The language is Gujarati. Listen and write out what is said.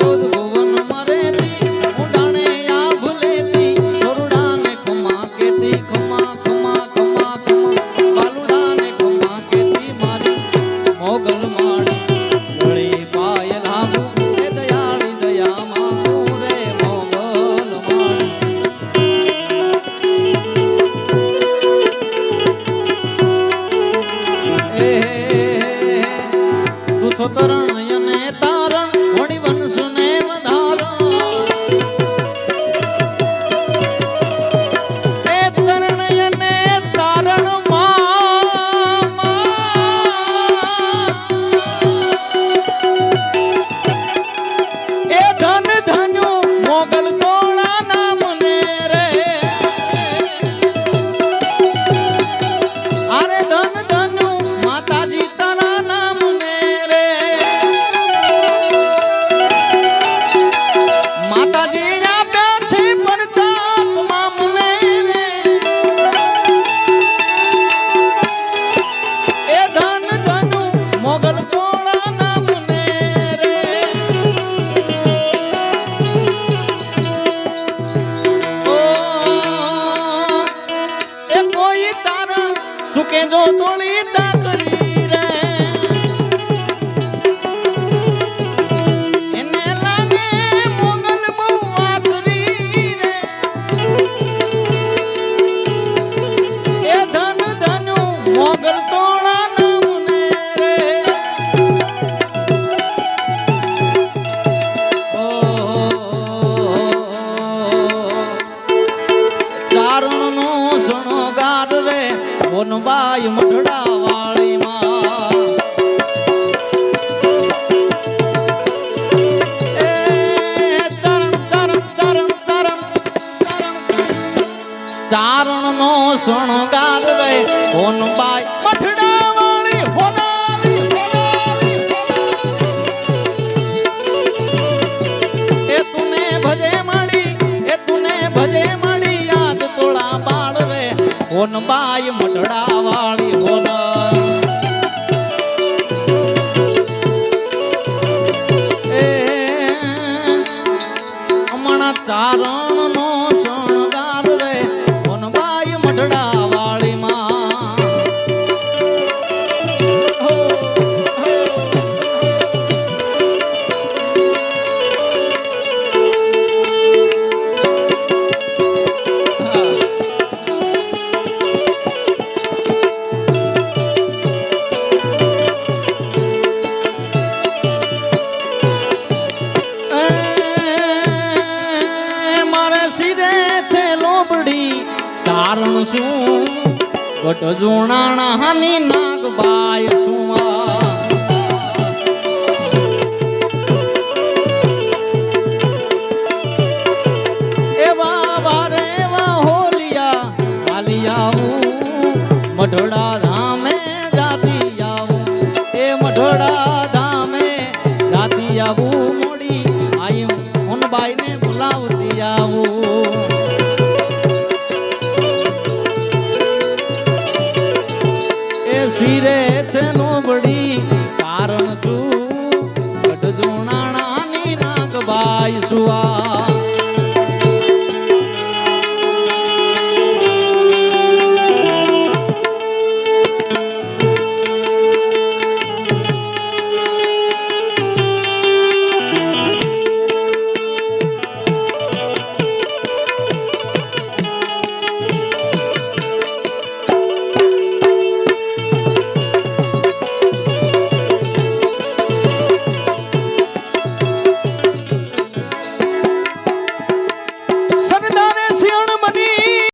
જોધપુર. belo ધોળી ચા વનબાઈ મઢડા વાળીમાં ચારણ નો શણગાર રે વનબાઈ મઢડા વાળી હોનારી એ તુને ભજે મળી, એ તુને ભજે કોન બાય મટડા વાળી કોના કારણ શું? વટ જોણાણા હમી નાગબાઈ સુમા મઢોડા ધામે જાતી આવું. એ મઢોડા ધામે જાતી આવું. મોડી આયું મોનબાઈને બોલાવતી આવું. શિરે છે નોબડી કારણ છું ગઢ જોણાણાની નાક બાઈ સુવા.